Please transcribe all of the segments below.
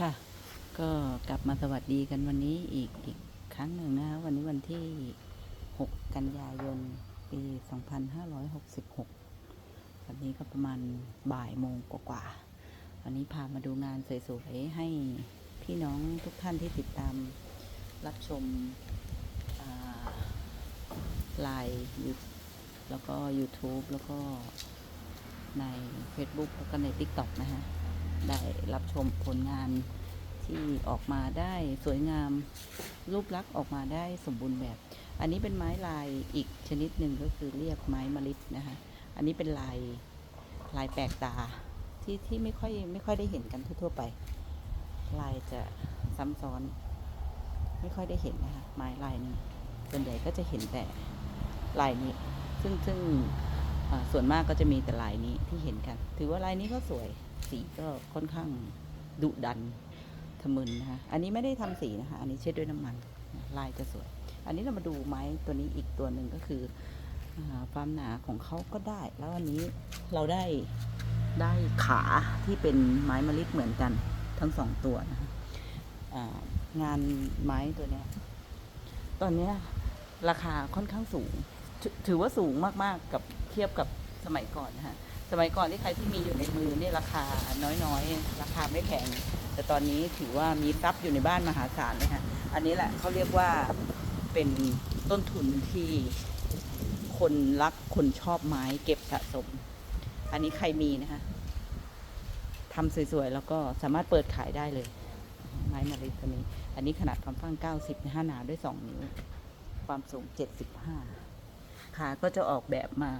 ค่ะ ก็กลับมาสวัสดีกันวันนี้อีกอีกครั้งหนึ่งนะคะวันนี้วันที่ 6 กันยายน ปี 2566 วันนี้ก็ประมาณบ่ายโมงกว่าๆวันนี้พามาดูงานสวยๆให้พี่น้องทุกท่านที่ติดตามรับชมไลน์แล้วก็ YouTube แล้วก็ใน Facebook แล้วก็ใน TikTok นะฮะ ได้รับชมผลงานที่ออกมาได้สวยงามรูปลักษณ์ออกมาได้สมบูรณ์แบบ อันนี้เป็นไม้ลายอีกชนิดหนึ่งก็คือเรียกไม้มะลินะคะ อันนี้เป็นลายลายแปลกตาที่ที่ไม่ค่อยไม่ค่อยได้เห็นกันทั่ว ๆ ไป ลายจะซ้ำซ้อน ไม่ค่อยได้เห็นนะคะไม้ลายนี้ส่วนใหญ่ก็จะเห็นแต่ลายนี้ ซึ่งซึ่ง ส่วนมากก็จะมีแต่ลายนี้ที่เห็นกัน ถือว่าลายนี้ก็สวย สีก็ค่อนข้างดุดันทะมึนนะคะ อันนี้ไม่ได้ทำสีนะคะ อันนี้เช็ดด้วยน้ำมัน ลายจะสวย อันนี้เรามาดูไม้ตัวนี้อีกตัวหนึ่งก็คือความหนาของเขาก็ได้ แล้วอันนี้เราได้ได้ขาที่เป็นไม้มะลิเหมือนกันทั้งสองตัวนะคะงานไม้ตัวเนี้ยตอนนี้ราคาค่อนข้างสูง ถถือว่าสูงมากๆกับเทียบกับสมัยก่อนนะคะสมัยก่อนที่ใครที่มีอยู่ในมือเนี่ยราคาน้อยๆ ราคาไม่แพงแต่ตอนนี้ถือว่ามีทรัพย์อยู่ในบ้านมหาศาลเลยค่ะอันนี้แหละเขาเรียกว่าเป็นต้นทุนที่คนรักคนชอบไม้เก็บสะสม อันนี้ใครมีนะคะทำสวยๆ แล้วก็สามารถเปิดขายได้เลย ไม้มาริตัวนี้ อันนี้ขนาดความกว้าง 90นะฮะหนาด้วย 2 นิ้ว ความสูง 75 ขาก็จะออกแบบมา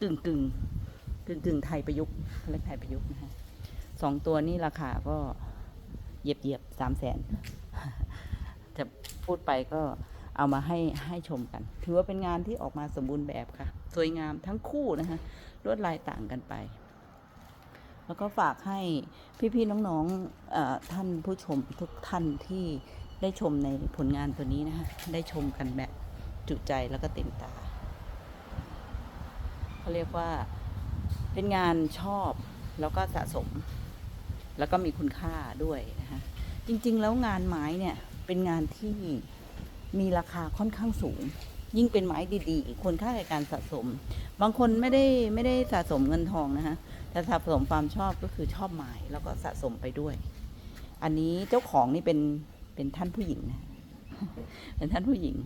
กึ่งกึ่งๆกึ่งกึ่งๆไทยประยุกต์เรียกไทยประยุกต์นะฮะสองตัวนี้ราคาก็เหยียบเหยียบสามแสนจะพูดไปก็เอามาให้ให้ชมกัน ถือว่าเป็นงานที่ออกมาสมบูรณ์แบบค่ะ สวยงามทั้งคู่นะคะลวดลายต่างกันไป แล้วก็ฝากให้พี่ๆน้องๆท่านผู้ชมทุกท่านที่ได้ชมในผลงานตัวนี้นะคะได้ชมกันแบบจุใจแล้วก็เต็มตา เขาเรียกว่าเป็นงานชอบแล้วก็สะสม แล้วก็มีคุณค่าด้วยนะคะจริงๆ แล้วงานไม้เนี่ยเป็นงานที่มีราคาค่อนข้างสูง ยิ่งเป็นไม้ดีๆควรค่าในการสะสม บางคนไม่ได้ไม่ได้สะสมเงินทองนะคะแต่สะสมความชอบก็คือชอบไม้แล้วก็สะสมไปด้วย อันนี้เจ้าของนี่เป็นเป็นท่านผู้หญิงนะเป็นท่านผู้หญิง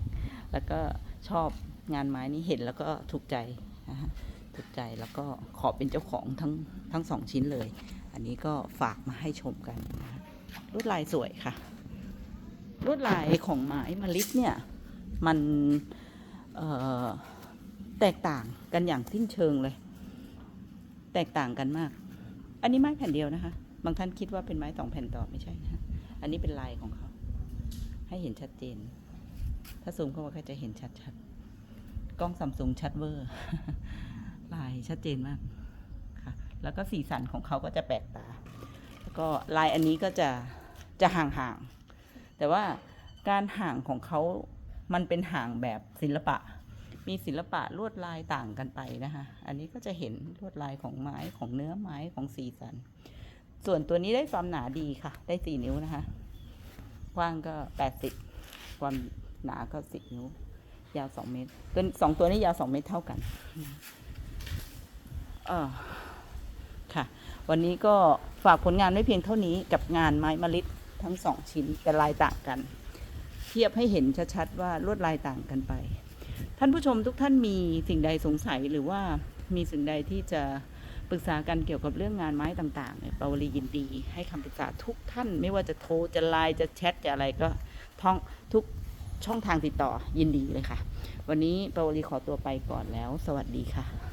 แล้วก็ชอบงานไม้นี้เห็นแล้วก็ถูกใจ นะฮะถูกใจแล้วก็ขอเป็นเจ้าของทั้งทั้งสองชิ้นเลย อันนี้ก็ฝากมาให้ชมกันนะคะลวดลายสวยค่ะลวดลายของไม้มะลิเนี่ยมันแตกต่างกันอย่างสิ้นเชิงเลย แตกต่างกันมาก อันนี้ไม้แผ่นเดียวนะคะ บางท่านคิดว่าเป็นไม้สองแผ่นต่อไม่ใช่นะคะอันนี้เป็นลายของเขา ให้เห็นชัดเจน ถ้าซูมเข้ามาก็จะเห็นชัดๆ กล้องซัมซุงชัดเวอร์ลายชัดเจนมากค่ะ แล้วก็สีสันของเขาก็จะแปลกตา แล้วก็ลายอันนี้ก็จะจะห่างๆ แต่ว่าการห่างของเขามันเป็นห่างแบบศิลปะ มีศิลปะลวดลายต่างกันไปนะคะ อันนี้ก็จะเห็นลวดลายของไม้ของเนื้อไม้ของสีสัน ส่วนตัวนี้ได้ความหนาดีค่ะ ได้สี่นิ้วนะคะ กว้างก็แปดสิบความหนาก็สิบนิ้ว ยาวสองเมตรตัวสองตัวนี้ยาวสองเมตรเท่ากันเออค่ะ วันนี้ก็ฝากผลงานไว้เพียงเท่านี้กับงานไม้มะลิทั้งสองชิ้นแต่ลายต่างกัน เทียบให้เห็นชัดๆว่าลวดลายต่างกันไป ท่านผู้ชมทุกท่านมีสิ่งใดสงสัยหรือว่ามีสิ่งใดที่จะปรึกษากันเกี่ยวกับเรื่องงานไม้ต่างๆเนี่ยปาวลียินดี ให้คำปรึกษาทุกท่าน ไม่ว่าจะโทรจะไลน์จะแชทจะอะไรก็ท่องทุก ช่องทางติดต่อยินดีเลยค่ะ วันนี้ปาวลีขอตัวไปก่อนแล้ว สวัสดีค่ะ